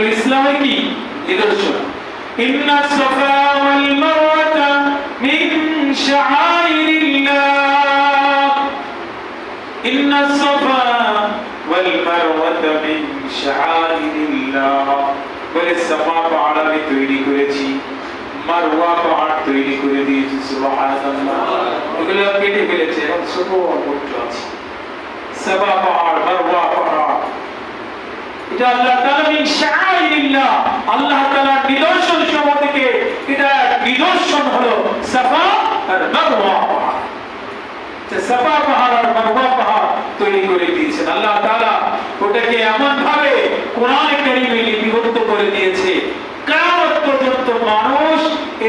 এগুলো ইসলামের কি? নিদর্শন। ইন্না সাফা ওয়াল মারওয়াতা মিন শাআইরিল্লাহ। ইন্না সাফা ওয়াল মারওয়াতা মিন শাআইরিল্লাহ। বলে সাফা পাহাড় আমি তৈরি করেছি, মারওয়া পাহাড় তৈরি করে দিয়েছি, সুবহানাল্লাহ। এগুলো কেটে ফেলেছে, এখন ছোট অবস্থা আছে সাফা এটা আল্লাহ তাআলা মিন শাআইরিল্লাহ। আল্লাহ তাআলা নিদর্শন সমূহ থেকে এটা নিদর্শন হলো সাফা আর মারওয়া যে সাফা পাহাড় আর মারওয়া পাহাড় তৈরি করে দিয়েছেন। আল্লাহ তাআলা ওটাকে এমন ভাবে কোরআনে কারিমে লিপিবদ্ধ করে দিয়েছে কিয়ামত পর্যন্ত মানুষ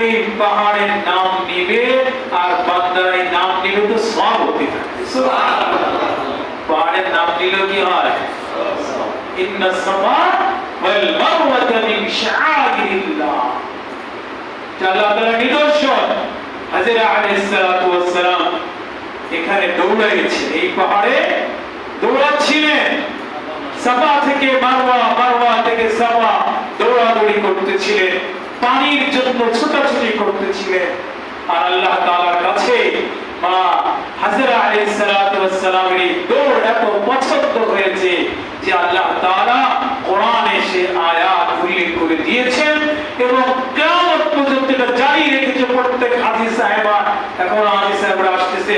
এই পাহাড়ের নাম নিবে আর বান্দার নাম নিবে তো সব হতে থাকবে। সুবহানাল্লাহ। পাহাড়ের নাম নিলেও কি হয়? ইন্না সাফা ওয়াল মারওয়াতা মিন শাআইরিল্লাহ আল্লাহ তাআলার নিদর্শন। হাজরা আলাইহিস সালাতু ওয়াস সালাম এখানে দৌড়াইছেন এই পাহাড়ে দৌড়াচ্ছিলেন। সাফা থেকে মারওয়া মারওয়া থেকে সাফা দৌড়াদৌড়ি করতেছিলেন। পানির জন্য ছোটাছুটি করতেছিলেন। আর আল্লাহ তাআলার কাছে মা হাজরা দৌড় এত পছন্দ হয়েছে যে আল্লাহ কোরআনে সে আয়াত উল্লেখ করে দিয়েছেন এবং কিয়ামত পর্যন্ত এটা জারি রেখেছে প্রত্যেক হাজি সাহেবা। এখন হাজি সাহেবরা আসতেছে,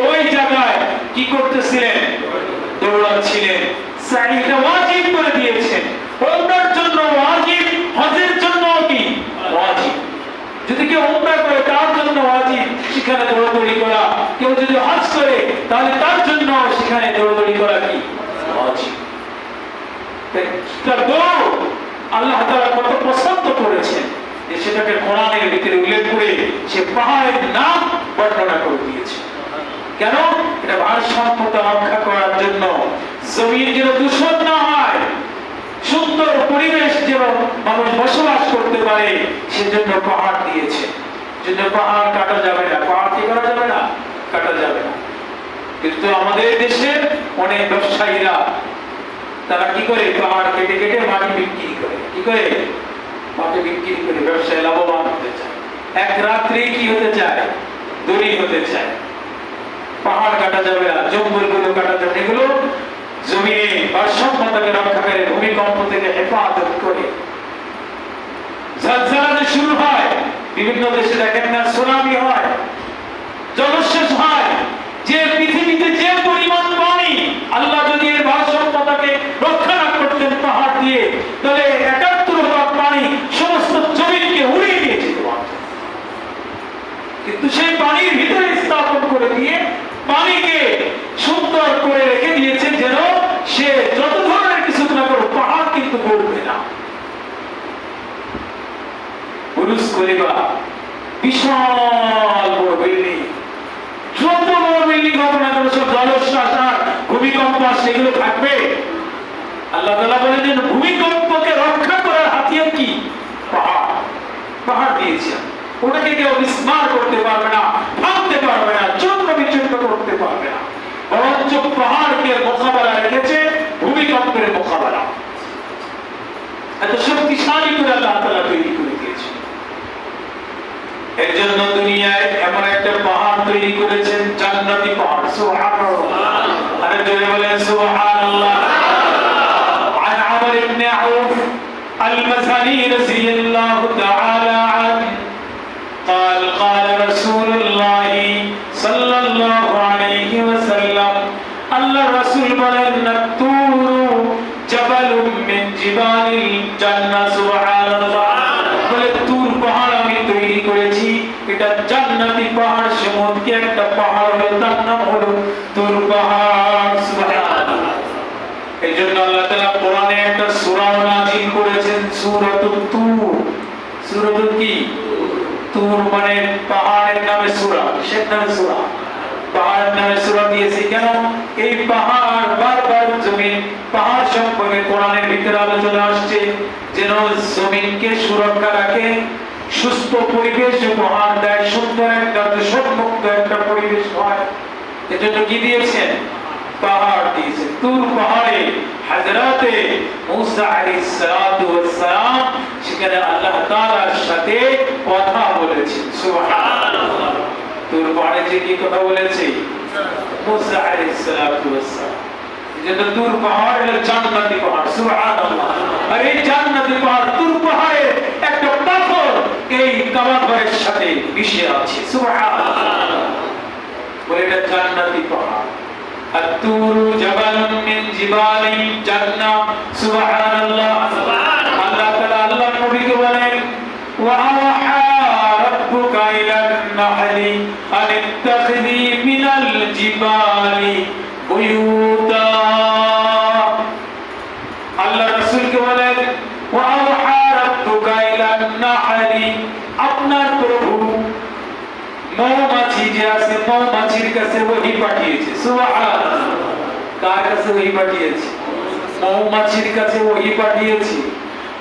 ওই জায়গায় কি করতেছিলেন? দৌড়াচ্ছিলেন ওয়াজিব করে দিয়েছেন ওমরার জন্য ওয়াজিব হজের জন্য কি ওয়াজিব যদি কেউ উমরা করে তার জন্য ওয়াজিব সেখানে দৌড়াদৌড়ি করা কেউ যদি হজ করে তাহলে তার জন্য সেখানে দৌড়াদৌড়ি করা কি? তার আল্লাহ তাআলা কত পছন্দ করেছেন যে সেটাকে কোরআনের ভিতরে উল্লেখ করে সে পাহাড়ের নাম বর্ণনা করে দিয়েছে। কেন? এটা ভারসাম্যতা রক্ষা করার জন্য। জমির যেন দূষণ না হয়, সুন্দর পরিবেশ যেন মানুষ বসবাস করতে পারে, সেজন্য পাহাড় দিয়েছে। জন্য পাহাড় কাটা যাবে না। পাহাড় কি করা যাবে না? কাটা যাবে না। কিন্তু আমাদের দেশের অনেক ব্যবসায়ীরা, তারা কি করে? পাহাড় কেটে কেটে মাটি বিক্রি করে। কি করে? মাটি বিক্রি করে ব্যবসায় লাভবান হতে চায়। এক রাত্রে কি হতে চায়? দড়ি হতে চায়। পাহাড় কাটা যাবে না জঙ্গলগুলো কাটা যাবে। এগুলো জমিনে ভারসাম্যতাকে রক্ষা করে, ভূমিকম্প থেকে হেফাজত করে। ঝলঝলাতে শুরু হয়, বিভিন্ন দেশে দেখেন না, সুনামি হয়। জলস্বেষ হয় যে পৃথিবীতে যে পরিমাণ পানি আল্লাহ যদি এর ভারসাম্যতাকে রক্ষা না করতেন পাহাড় দিয়ে তাহলে একাত্তর ভাগ পানি সমস্ত জমিনকে উড়িয়ে নিয়ে যেতে পারত কিন্তু সেই পানির ভিতরে স্থাপন করে দিয়ে পানিকে সুন্দর করে রেখে দিয়েছে যেন সে যত ধরনের কিছু না পাহাড় কিন্তু না। বুরুজ খলিফা বিশাল বড় বিল্ডিং যত বড় বিল্ডিং হবে না কেন, সব ভূমিকম্প, সেগুলো থাকবে। আল্লাহ তালা বলেন যে ভূমিকম্পকে রক্ষা করার হাতিয়ার কি? পাহাড়। পাহাড় দিয়েছেন। ওটাকে কেউ বিস্মার করতে পারবে না ভাঙতে পারবে না। করতে পারবে না বরঞ্চ পাহাড়কে মোকাবেলা রেখেছে ভূমিকম্পের মোকাবেলা এত শক্তিশালী করে আল্লাহ তালা তৈরি করে দিয়েছে এর জন্য দুনিয়ায় এমন একটা পাহাড় তৈরি করেছেন জান্নাতি পাহাড় সুবহানাল্লাহ আরে জোরে বলেন সুবহানাল্লাহ عن عمر بن عوف المزني رضي الله تعالى عنه قال قال رسول جبل من جبال الجنة سبحان الله বলে তুর পাহাড় আমি তৈরি করেছি এটা জান্নাতি পাহাড় সমুদ্রকে একটা পাহাড় হলো তার নাম হলো তুর পাহাড় সুবহানাল্লাহ এই জন্য আল্লাহ তাআলা কোরআনে একটা সূরা নাযিল করেছেন সূরাতুত তুর সূরাতুত কি তুর মানে পাহাড়ের নামে সূরা কিসের নামে সূরা পাহাড়ের নামে কি দিয়েছেন? পাহাড় পাহাড়ে হাজরাতে সেখানে আল্লাহ তাআলার সাথে কথা বলেছেন। পরে যে কি কথা বলেছি? মুসা আলাইহিস সালাতু ওয়াসসালাম যেটা তুর পাহাড় এর জান্নাতি পাহাড় সুবহানাল্লাহ। আর এই জান্নাতি পাহাড় তুর পাহাড়ে একটা পাথর এই কাবা ঘরের সাথে মিশে আছে সুবহানাল্লাহ। বলে এটা জান্নাতি পাহাড়। আর তুর জাবালুন মিন জিবালি জান্নাহ সুবহানাল্লাহ। আল্লাহ তাআলা আল্লাহ নবীকে বলেন ওয়া আওহা রাব্বুকা ইলা النحل أن اتخذي من الجبال بيوتا আল্লাহ রাসূলকে বলেন وأوحى ربك إلى النحل আপনার প্রভু মৌমাছি যে আছে মৌমাছির কাছে ওহি পাঠিয়েছে সুবহানাল্লাহ কার কাছে ওহি পাঠিয়েছে মৌমাছির কাছে ওহি পাঠিয়েছে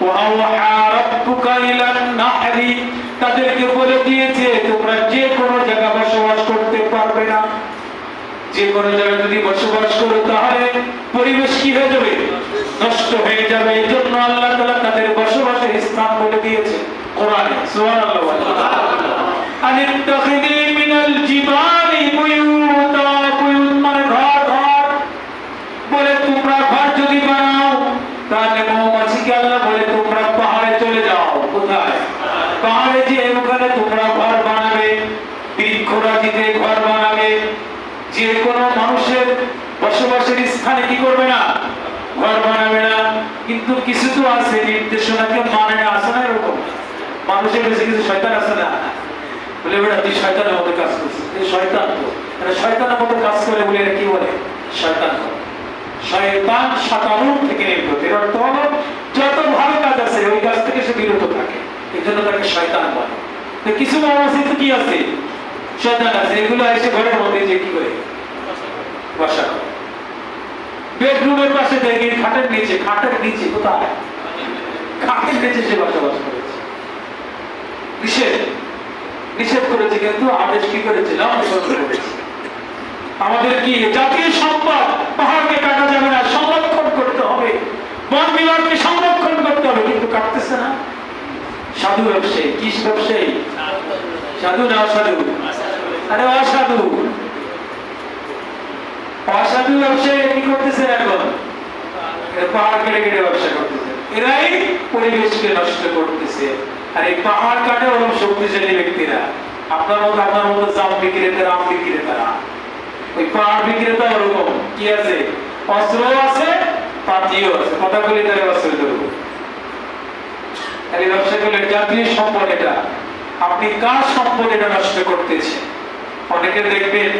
ওয়াওহা রাব্বুকা ইলান নাহরি তাদেরকে বলে দিয়েছে, তোমরা যে কোনো জায়গা বসবাস করতে পারবে না। যে কোনো জায়গায় যদি বসবাস করো, তাহলে পরিবেশ কি হয়ে যাবে? নষ্ট হয়ে যাবে। এই জন্য আল্লাহ তালা তাদের বসবাসের স্থান বলে দিয়েছে। কোরআনে সোহান আল্লাহ আনিত্তাখিদি মিনাল জিবানি বসবাসের স্থানে কি করবে না? ঘর বানাবে না। কিন্তু কিছু তো আছে, নির্দেশনাকে মানে না আসে না এরকম? মানুষের বেশি কিছু শয়তান আছে না? বলে তুই শয়তানের মতো কাজ করছিস। এই শয়তান তো। শয়তানের মতো কাজ করে বলে এটা কি বলে? শয়তান শয়তান থেকে নির্গত। এর অর্থ যত ভালো কাজ আছে, ওই কাজ থেকে সে বিরত থাকে। এই জন্য তাকে শয়তান বলে। তো কিছু মানুষ তো কি আছে? শয়তান আছে। এগুলো এসে ঘরের মধ্যে যে কি করে? বসা করে। বেডরুমের পাশে দেখি খাটের নিচে খাটের নিচে, কোথায়? খাটের নিচে সে বসবাস করেছে। নিষেধ। নিষেধ করেছে কিন্তু আদেশ কি করেছে? আমাদের কি জাতীয় সম্পদ? পাহাড়কে কাটা যাবে না, সংরক্ষণ করতে হবে। বন বিভাগকে সংরক্ষণ করতে হবে, কিন্তু কাটতেছে না। সাধু ব্যবসায়ী কি ব্যবসায়ী? সাধু না অসাধু? আরে অসাধু। অসাধু ব্যবসায়ী কি করতেছে এখন? পাহাড় কেটে কেটে ব্যবসা করতেছে। এরাই পরিবেশকে নষ্ট করতেছে। আর এই পাহাড় কাটে ওরকম শক্তিশালী ব্যক্তিরা। আপনার মতো আপনার মতো জাম বিক্রেতারা, আম বিক্রেতারা। ওই পাহাড় বিক্রেতা ওরকম। কি আছে? অস্ত্র আছে, পাতিও আছে। কথা বলি তাহলে অস্ত্র ধরবো। তাহলে ব্যবসা করলে জাতীয় সম্পদ এটা। আপনি কার সম্পদ এটা নষ্ট করতেছে অনেকে দেখবেন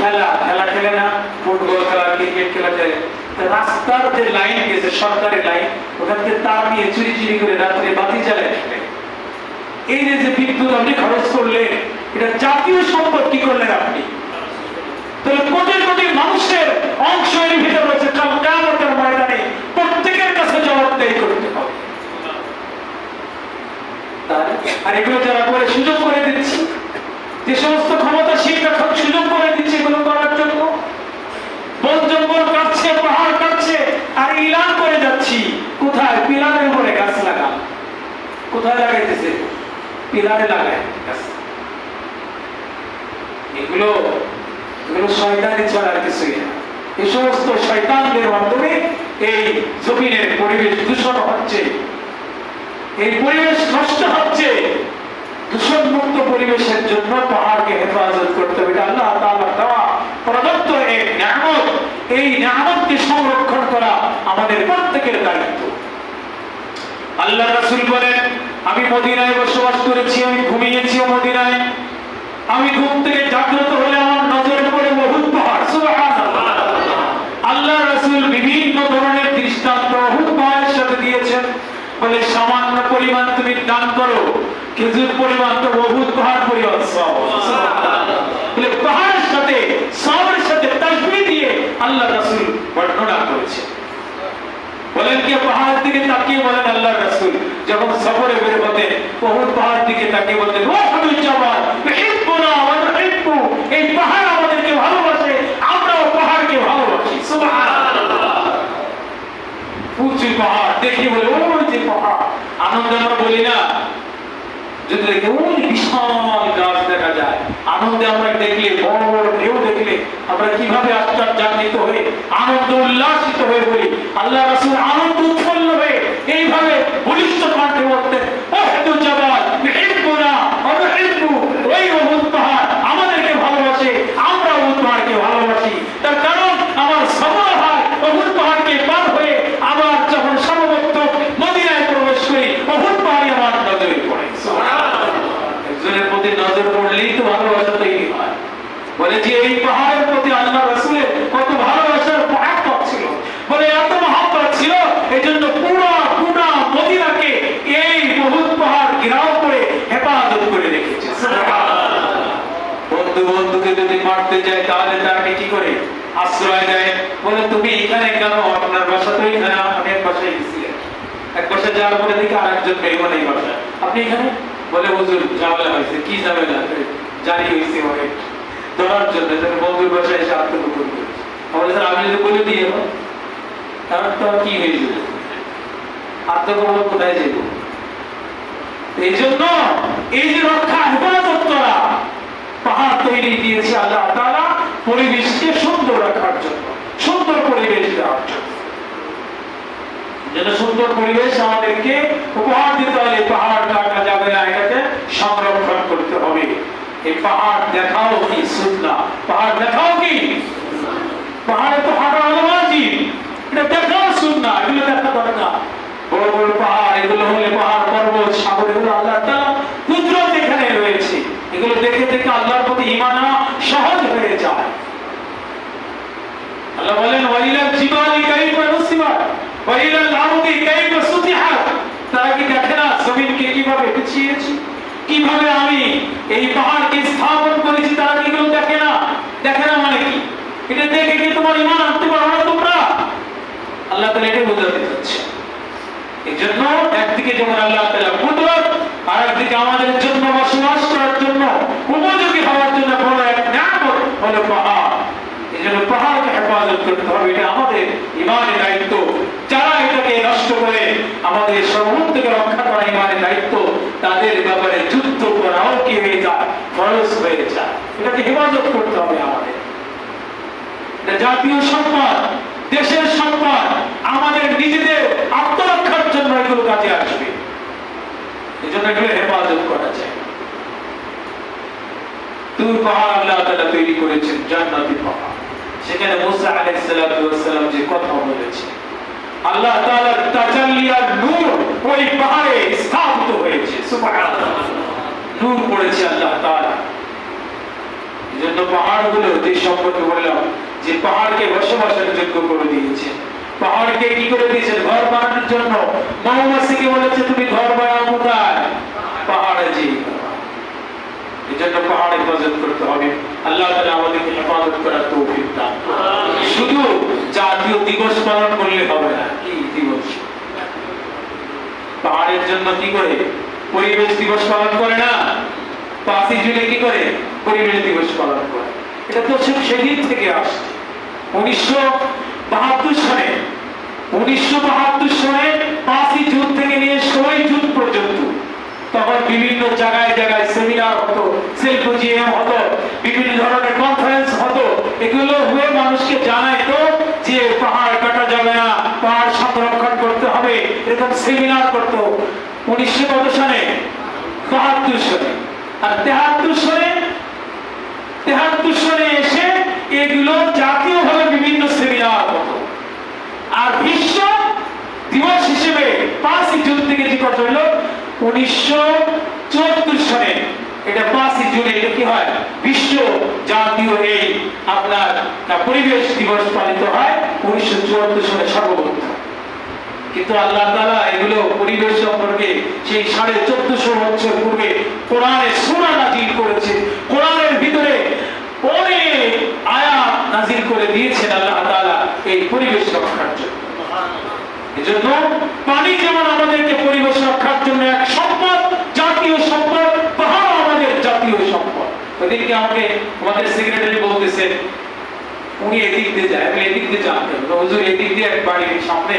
খেলা খেলা খেলে না, ফুটবল খেলা, ক্রিকেট খেলা খেলে। রাস্তার যে লাইন গেছে, সরকারি লাইন, ওখান থেকে তার নিয়ে চুরি চুরি করে রাত্রে বাতি জ্বালায় এই যে বিদ্যুৎ আপনি খরচ করলেন, এটা জাতীয় সম্পদ কি করলেন আপনি? তাহলে কোটি কোটি মানুষের অংশ এর ভিতরে রয়েছে, কাল ময়দানে প্রত্যেকের কাছে জবাবদেহি করতে হবে। আর এগুলো যারা করে, সুযোগ করে দিচ্ছে। যে সমস্ত ক্ষমতা এখন সুযোগ করে দিচ্ছে এগুলো করার জন্য বন জঙ্গল কাটছে পাহাড় কাটছে আর ইলান করে যাচ্ছি। কোথায়? পিলারের উপরে গাছ লাগা কোথায় লাগাইতেছে? পিলারে লাগায় গাছ। এগুলো এগুলো শয়তানি ছাড়া আর কিছুই এই সমস্ত শয়তানদের মাধ্যমে এই জমিনের পরিবেশ দূষণ হচ্ছে। এই পরিবেশ নষ্ট হচ্ছে। দূষণ মুক্ত পরিবেশের জন্য পাহাড়কে হেফাজত করতে হবে। আল্লাহ তাআলা দেওয়া প্রদত্ত এক নিয়ামত। এই নিয়ামতকে সংরক্ষণ করা আমাদের প্রত্যেকের দায়িত্ব। আল্লাহ রাসূল বলেন, আমি মদিনায় বসবাস করেছি, আমি ঘুমিয়েছি মদিনায়। আমি ঘুম থেকে জাগ্রত হলে আমার নজর পড়ে বহুত পাহাড় আল্লাহ রাসূল বিভিন্ন ধরনের দৃষ্টান্ত বহুত পাহাড়ের সাথে দিয়েছেন। বলে সামান্য পরিমাণ তুমি দান করো, খেজুর পরিমাণ তো বহুত পাহাড় বলেনকে পাহাড়ের দিকে তাকিয়ে বলেন আল্লাহ রাসুল। যখন সফরে বের হতে বহুত পাহাড় দিকে তাকিয়ে বলতেন, ও সাদুজ্জামান এই পাহাড় আমাদেরকে ভালোবাসে, আমরাও পাহাড়কে ভালোবাসি। উঁচু পাহাড়, দেখি বলে ও যে পাহাড়। আনন্দ আমরা বলি না। যদি দেখে বিশাল গাছ দেখা যায়। আনন্দে আমরা দেখলে, বড় বড় ঢেউ দেখলে, আমরা কীভাবে আশ্চর্যান্বিত হয়ে আনন্দ উল্লাসিত হয়ে বলি। আল্লাহ রাসুল আনন্দ উৎপন্ন হয়ে এইভাবে বলিষ্ঠ কণ্ঠে বলতেন ওহদু জাবাল ইহিব্বুনা ওয়া নুহিব্বু ওই উহুদ পাহাড় আমাদেরকে ভালোবাসে আমরা উহুদ পাহাড়কে ভালোবাসি তার কারণ আমার সফর হয় উহুদ পাহাড়কে পার হয়ে আবার যখন সমবর্ত মদিনায় প্রবেশ করি উহুদ পাহাড়ই আমার নজরে পড়ে একজনের প্রতি নজর পড়লেই তো ভালোবাসা তৈরি হয় বলে যে এই পাহাড়ের প্রতি আল্লাহ রসুলের কত ভালোবাসার মহাব্বত ছিল। বলে এত মহাব্বত ছিল এই জন্য পুরা মদিনাকে এই বহুত পাহাড় ঘেরাও করে হেফাজত করে রেখেছে। বন্ধু বন্ধুকে যদি মারতে যায়, তাহলে তাকে কি করে? আশ্রয় দেয়। বলে, তুমি এখানে কেন? আপনার বাসা তো এখানে আমি এক বাসায় গেছিলেন। এক বাসায় যাওয়ার পরে দেখি আর একজন মেহমান এই বাসায়। আপনি এখানে? বলে, হুজুর, ঝামেলা হয়েছে। কি ঝামেলা? জানি হয়েছে অনেক। ধরার জন্য বন্ধুর বাসায় এসে আত্মগোপন করেছে আমি যদি বলে এখন তাহলে তো কি হয়ে যাবে? আত্মগোপন কোথায় যাইব? এই জন্য এই যে রক্ষা, হেফাজত করা, পাহাড় তৈরি দিয়েছে আল্লাহ তাআলা, পরিবেশকে সুন্দর রাখার জন্য, সুন্দর পরিবেশ দেওয়ার জন্য। সুন্দর পরিবেশ আমাদেরকে উপহার দিতে হলে, পাহাড় কাটা যাবে না, এটাকে সংরক্ষণ এই পাহাড় দেখাও কি সুন্না পাহাড় দেখাও কি? পাহাড়ে তো হাঁটা ওয়াজিব এটা দেখাও সুন্না এগুলো দেখা দরকার। বড় বড় পাহাড়, এগুলো হলে পাহাড় পর্বত, সাগর, এগুলো আল্লাহ তাআলা কুদরত এখানে রয়েছে। এগুলো দেখে দেখে আল্লাহর প্রতি আনা সহজ হয়ে যায়। আল্লাহ বলেন, ওয়াইলাল জিবালি কাইফা নুসিবাত ওয়াইলাল আরদি কাইফা সুতিহাত। তারা কি দেখে না? জমিনকে কীভাবে বিছিয়েছি কীভাবে আমি এই পাহাড়কে স্থাপন করেছি, তারা কি কেউ দেখে না। দেখে না মানে কি? এটা দেখে কি তোমার ঈমান আনতে পারো না তোমরা? আল্লাহ তাআলা এটা বোঝাতে চাচ্ছে এই জন্য একদিকে যেমন আল্লাহ তাআলা কুদরত আর একদিকে আমাদের জন্য বসবাস করার জন্য, উপযোগী হওয়ার জন্য বড় এক নিয়ামত হলো পাহাড় এই পাহাড়কে হেফাজত করতে হবে, এটা আমাদের ইমানের দায়িত্ব। যারা এটাকে নষ্ট করে আমাদের সর্বত থেকে রক্ষা করা ইমানের দায়িত্ব, তাদের ব্যাপারে যুদ্ধ করাও কি হয়ে যায়, ফরজ হয়ে যায়। এটাকে হেফাজত করতে হবে আমাদের। জাতীয় সম্পদ, দেশের সম্পদ, আমাদের নিজেদের আত্মরক্ষার জন্য এগুলো কাজে আসবে। এই জন্য এগুলো হেফাজত করা চাই তুর পাহাড় আল্লাহ তাআলা তৈরি করেছেন জান্নাতি পাহাড়। সেখানে মুসা আলাইহিস সালাতু ওয়াস সালাম যে কথা বলেছে, আল্লাহ তাআলার তাজাল্লি আর নূর ওই পাহাড়ে স্থাপিত হয়েছে। সুবহানাল্লাহ। নূর পড়েছে আল্লাহ তাআলা। পাহাড়গুলো যে সম্পর্কে বললাম, যে পাহাড়কে বসবাসের যোগ্য করে দিয়েছে। পাহাড়কে কি করে দিয়েছেন ঘর বানানোর জন্য। মৌমাছিকে বলেছে, তুমি ঘর বানাও কোথায়? পাহাড়ে যে জন্য পাহাড় হেফাজত করতে হবে। আল্লাহ তাআলা আমাদেরকে হেফাজত করার তৌফিক দান করুন। শুধু জাতীয় দিবস পালন করলে হবে না কি দিবস পাহাড়ের জন্য কি করে? পরিবেশ দিবস পালন করে না। পাঁচই জুনে কি করে? পরিবেশ দিবস পালন করে। এটা তো সে- সেদিন থেকে আসছে। উনিশশো বাহাত্তর সালে, উনিশশো বাহাত্তর সালে পাঁচই জুন থেকে নিয়ে ষোলোই জুন পর্যন্ত তখন বিভিন্ন জায়গায় জায়গায় সেমিনার হতো সিম্পোজিয়াম হতো, বিভিন্ন ধরনের কনফারেন্স হতো। এগুলো হয়ে মানুষকে জানাইতো যে পাহাড় কাটা যাবে না পাহাড় সংরক্ষণ করতে হবে এরকম সেমিনার করতো উনিশশো কত সালে? বাহাত্তর সালে। আর তেহাত্তর সালে? তেহাত্তর সালে এসে এগুলো জাতীয়ভাবে বিভিন্ন সেমিনার হতো আর বিশ্ব দিবস হিসেবে পাঁচই জুন থেকে যে কথা হলো, উনিশশো চুয়াত্তর সালে। এটা পাঁচই জুনে, এটা কি হয়? বিশ্ব জাতীয় এই আপনার পরিবেশ দিবস পালিত হয় উনিশশো চুয়াত্তর সালে সর্বপ্রথম। কিন্তু আল্লাহ তাআলা এগুলো পরিবেশ সম্পর্কে সেই সাড়ে চোদ্দশো বছর পূর্বে কোরআনে সূরা নাজিল করেছে। কোরআনের ভিতরে অনেক করে দিয়েছেন আল্লাহ তাআলা এই পরিবেশ রক্ষার জন্য। এজন্য পানি যেমন আমাদেরকে পরিবেশ রক্ষার জন্য এক সম্পদ, জাতীয় সম্পদ পাহাড় আমাদের জাতীয় সম্পদ। ওদিনকে আমাকে আমাদের সেক্রেটারি উনি এদিক দিয়ে যায় আমি এদিক দিয়ে জানতেন হুজুর, এদিক দিয়ে এক বাড়ির সামনে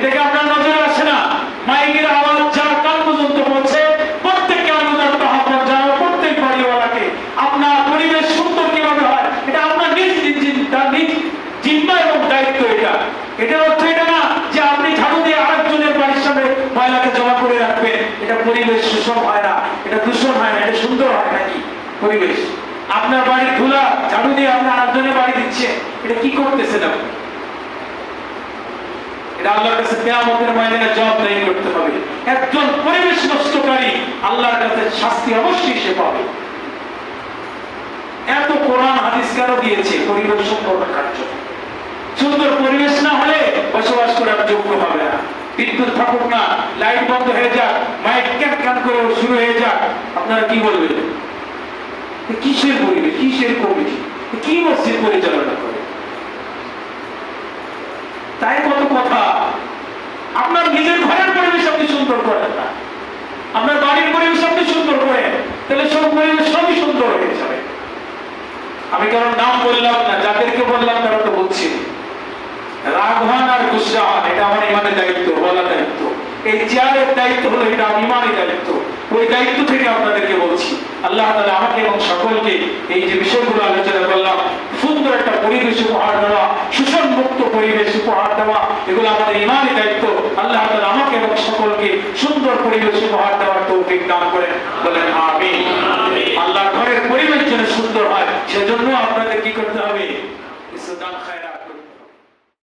আপনার আপনার পরিবেশ এটা আপনার নিজ পরিবেশ শোষণ হয় না, এটা দূষণ হয় না, এটা সুন্দর হয় নাকি পরিবেশ। আপনার বাড়ির ধুলা ঝাড়ু দিয়ে আপনি আরেকজনের বাড়ি দিচ্ছে এটা কি করতেছেন আপনি? শাস্তি অবশ্যই এত কোরআন দিয়েছে? পরিবেশ রাখার সুন্দর পরিবেশ না হলে বসবাস করার যোগ্য হবে না। বিদ্যুৎ থাকুক না, লাইট বন্ধ হয়ে যাক, মাইক করে শুরু হয়ে যাক, আপনারা কি বলবেন? কিসের পরিবেশ? কিসের কমিটি? কি মসজিদ পরিচালনা করে? তাই কত কথা। আপনার নিজের ঘরের পরিবেশ আপনি সুন্দর করেন না। আপনার বাড়ির পরিবেশ আপনি সুন্দর করেন। তাহলে সব পরিবেশ সবই সুন্দর হয়ে যাবে। আমি কারণ নাম বললাম না, যাদেরকে বললাম তারা তো বলছি। রাঘবান আর গুসরান, এটা আমার ইমানের দায়িত্ব বলা দায়িত্ব। এই চেয়ারের দায়িত্ব হলো, এটা ইমানের দায়িত্ব। ওই দায়িত্ব থেকে আপনাদেরকে বলছি। আল্লাহ তালা আমাকে এবং সকলকে এই যে বিষয়গুলো আলোচনা করলাম, সুন্দর একটা পরিবেশ উপহার দেওয়া মুক্ত পরিবেশ উপহার দেওয়া এগুলো আমাদের ইমানই দায়িত্ব। আল্লাহ তালা আমাকে এবং সকলকে সুন্দর পরিবেশ উপহার দেওয়ার তৌফিক দান করেন। বলেন আমি আল্লাহ ঘরের পরিবেশ যেন সুন্দর হয় সেজন্য আপনাদের কি করতে হবে? ইসলাম করতে